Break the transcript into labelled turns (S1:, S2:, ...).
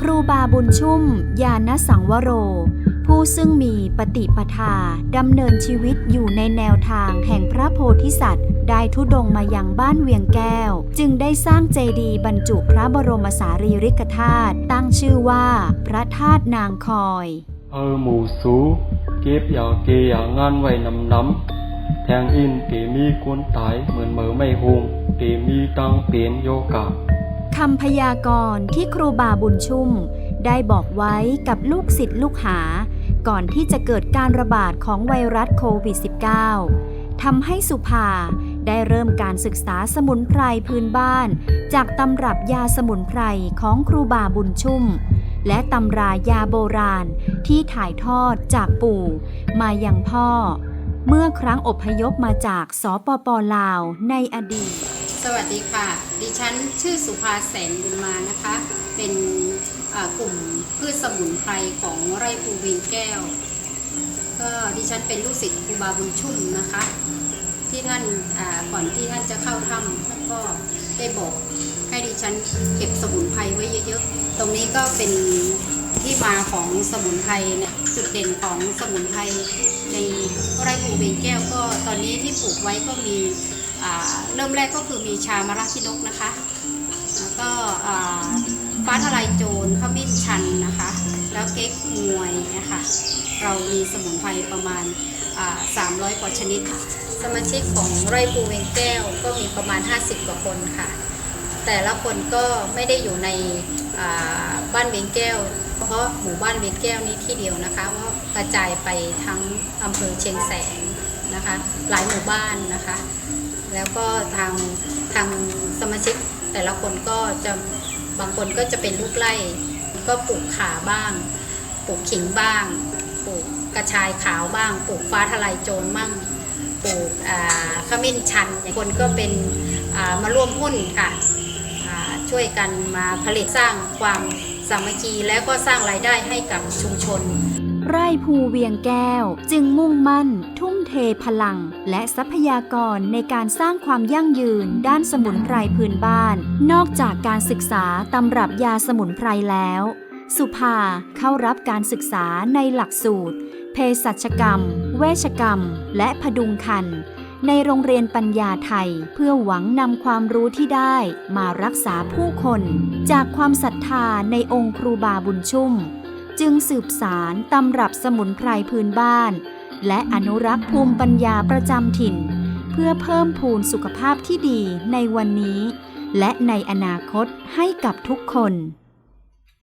S1: ครูบาบุญชุ่มยานสังวโร ผู้ซึ่งมีปฏิปทาดำเนินชีวิตอยู่ในแนวทางแห่งพระโพธิสัตว์ ได้ทุดงมายังบ้านเวียงแก้ว จึงได้สร้างเจดีย์บรรจุพระบรมสารีริกธาตุตั้งชื่อว่า พระธาตุนางคอย
S2: เออหมูสูเก็บอย่าเกยอย่างงานไว้นำน้ำแทงอินเกมีกวนตายเหมือนเหมอไม่หงเกมีตั้งเปลี่ยนโยกะ
S1: คำพยากรณ์ที่ครูบาบุญชุ่ม ได้บอกไว้กับลูกศิษย์ลูกหา ก่อนที่จะเกิดการระบาดของไวรัสโควิด -19 ทำให้สุภาได้เริ่มการศึกษาสมุนไพรพื้นบ้าน จากตำรับยาสมุนไพรของครูบาบุญชุ่ม และตำรายาโบราณที่ถ่ายทอดจากปู่มายังพ่อ เมื่อครั้งอพยพมาจากสปปลาวในอดีต
S3: สวัสดีค่ะ ดิฉันชื่อสุภาแสนบุญมานะคะ เป็นกลุ่มพืชสมุนไพรของไร่ภูเวียงแก้ว ก็ดิฉันเป็นลูกศิษย์ครูบาบุญชุ่มนะคะ ที่ท่านก่อนที่ท่านจะเข้าถ้ำท่านก็ได้บอกให้ดิฉันเก็บสมุนไพรไว้เยอะๆ ตรงนี้ก็เป็นที่มาของสมุนไพรเนี่ยจุดเด่นของสมุนไพรในไร่ภูเวียงแก้วก็ตอนนี้ที่ปลูกไว้ก็มีอ่า เริ่มแรกก็คือมีชามะระขี้นกนะคะ แล้วก็ฟ้าทลายโจรขมิ้นชันนะคะ แล้วเก๊กงวยนะคะเรามีสมุนไพรประมาณ 300 กว่าชนิดค่ะ สมาชิกของไร่ปูเวงแก้วก็มีประมาณ 50 กว่าคนค่ะ แต่ละคนก็ไม่ได้อยู่ในบ้านเวงแก้วเพราะหมู่บ้านเวียงแก้วนี้ที่เดียวนะคะว่ากระจายไปทั้งอำเภอเชียงแสนนะคะหลายหมู่บ้านนะคะ แล้วก็ทางทางสมาชิกแต่ละคนก็จะบางคนก็จะเป็นลูกไร่ก็ปลูกขาบ้าง ปลูกขิงบ้าง ปลูกกระชายขาวบ้าง ปลูกฟ้าทลายโจรมั่งปลูกอ่าขมิ้นชันอย่างคนก็เป็นามาร่วมหุ้นค่ะช่วยกันมาผลิตสร้างความ สามัคคีแล้วก็สร้างรายได้ให้กับชุมชน
S1: ไร่ภูเวียงแก้วจึงมุ่งมั่น ทุ่มเทพลัง และทรัพยากรในการสร้างความยั่งยืนด้านสมุนไพรพื้นบ้าน นอกจากการศึกษาตำรับยาสมุนไพรแล้ว สุภาเข้ารับการศึกษาในหลักสูตร เภสัชกรรม เวชกรรม และพดุงคัน ในโรงเรียนปัญญาไทยเพื่อหวังนำความรู้ที่ได้มารักษาผู้คน จากความศรัทธาในองค์ครูบาบุญชุ่ม จึงสืบสารตำรับสมุนไพรพื้นบ้าน และอนุรักษ์ภูมิปัญญาประจำถิ่น เพื่อเพิ่มพูนสุขภาพที่ดีในวันนี้ และในอนาคตให้กับทุกคน